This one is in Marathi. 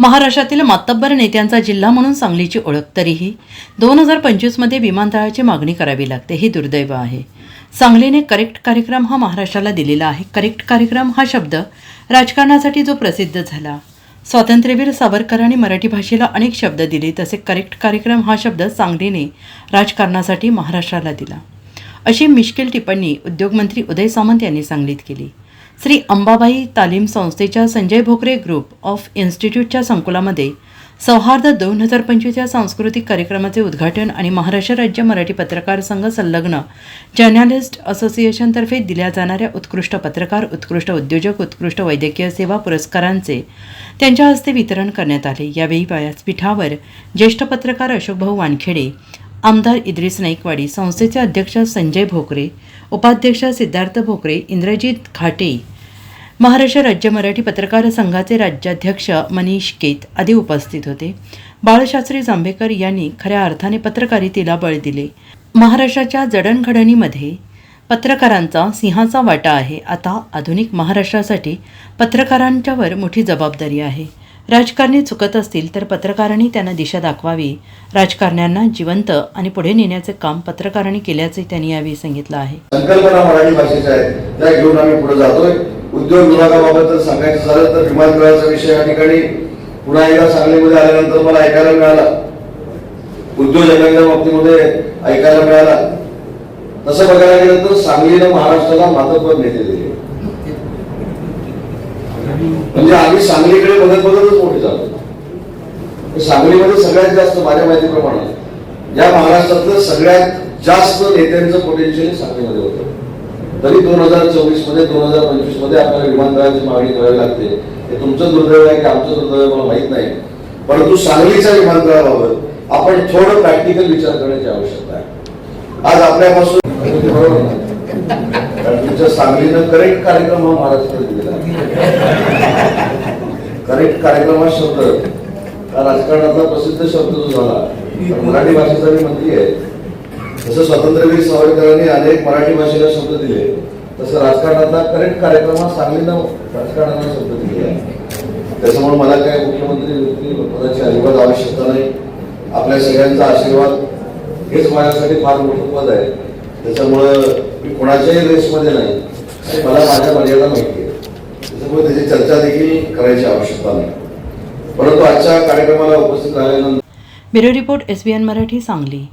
महाराष्ट्रातील मातब्बर नेत्यांचा जिल्हा म्हणून सांगलीची ओळख तरीही दोन हजार पंचवीसमध्ये विमानतळाची मागणी करावी लागते हे दुर्दैव आहे. सांगलीने करेक्ट कार्यक्रम हा महाराष्ट्राला दिलेला आहे. करेक्ट कार्यक्रम हा शब्द राजकारणासाठी जो प्रसिद्ध झाला. स्वातंत्र्यवीर सावरकरांनी मराठी भाषेला अनेक शब्द दिले तसे करेक्ट कार्यक्रम हा शब्द सांगलीने राजकारणासाठी महाराष्ट्राला दिला. अशी मिश्किल टिप्पणी उद्योगमंत्री उदय सामंत यांनी सांगलीत केली. श्री अंबाबाई तालीम संस्थेच्या संजय भोकरे ग्रुप ऑफ इन्स्टिट्यूटच्या संकुलामध्ये सौहार्द दोन हजार पंचवीस या सांस्कृतिक कार्यक्रमाचे उद्घाटन आणि महाराष्ट्र राज्य मराठी पत्रकार संघ संलग्न जर्नालिस्ट असोसिएशनतर्फे दिल्या जाणाऱ्या उत्कृष्ट पत्रकार उत्कृष्ट उद्योजक उत्कृष्ट वैद्यकीय सेवा पुरस्कारांचे त्यांच्या हस्ते वितरण करण्यात आले. यावेळी व्यासपीठावर ज्येष्ठ पत्रकार अशोकभाऊ वानखेडे आमदार इद्रिस नाईकवाडी संस्थेचे अध्यक्ष संजय भोकरे उपाध्यक्ष सिद्धार्थ भोकरे इंद्रजित घाटे महाराष्ट्र राज्य मराठी पत्रकार संघाचे राज्याध्यक्ष मनीष केत आदी उपस्थित होते. बाळशास्त्री जांभेकर यांनी खऱ्या अर्थाने पत्रकारितेला बळ दिले. महाराष्ट्राच्या जडणघडणीमध्ये पत्रकारांचा सिंहाचा वाटा आहे. आता आधुनिक महाराष्ट्रासाठी पत्रकारांच्यावर मोठी जबाबदारी आहे. राजकारणी चुकत असतील तर पत्रकारांनी त्यांना दिशा दाखवावी. राजकारण्यांना जिवंत आणि पुढे नेण्याचे काम पत्रकारांनी केल्याचे त्यांनी यावेळी सांगितलं आहे. संकल्पना मराठी भाषेच्या आहेत. त्या घेऊन आम्ही पुढे जातोय. उद्योग विभागाबाबत जर सांगायचं झालं तर विमानतळाचा विषय या ठिकाणी पुन्हा एकदा सांगलीमध्ये आल्यानंतर मला ऐकायला मिळाला. उद्योजकांच्या बाबतीमध्ये ऐकायला मिळाला. तसं बघायला गेलं तर सांगलीनं महाराष्ट्राला मातब्बर नेते दिले. म्हणजे आम्ही सांगलीकडे बघत बघतच मोठे झालो. सांगलीमध्ये सगळ्यात जास्त माझ्या माहितीप्रमाणे या महाराष्ट्रातलं सगळ्यात जास्त नेत्यांचं पोटेन्शियल सांगलीमध्ये होतं. तरी दोन हजार चोवीसमध्ये दोन हजार पंचवीसमध्ये आपल्याला विमानतळाची मागणी करावी लागते. हे तुमचं दुर्दैव आहे की आमचं दुर्दैव मला माहीत नाही. परंतु सांगलीच्या विमानतळाबाबत आपण थोडं प्रॅक्टिकल विचार करण्याची आवश्यकता आहे. आज आपल्यापासून तुमच्या सांगलीनं करेक्ट कार्यक्रम हा महाराष्ट्रात दिला करेक्ट कार्यक्रम हा शब्द. हा राजकारणातला प्रसिद्ध शब्द जो झाला मराठी भाषेचा मी मंत्री आहे. जसं स्वातंत्र्यवीर सावरकरांनी अनेक मराठी भाषेला शब्द दिले तसं राजकारणातला करेक्ट कार्यक्रम हा सांगलीनं राजकारणाला शब्द दिले आहे. त्याच्यामुळे मला काय मुख्यमंत्री पदाची अजिबात आवश्यकता नाही. आपल्या सगळ्यांचा आशीर्वाद हेच माझ्यासाठी फार मोठं पद आहे. त्याच्यामुळं मी कोणाच्याही रेसमध्ये नाही. आणि मला माझ्या मर्यादा माहिती आहे त्याच्यामुळे त्याची चर्चा देखील करायची आवश्यकता नाही. परंतु आजच्या कार्यक्रमाला उपस्थित राहिल्यानंतर bureau report S B N Marathi Sangli.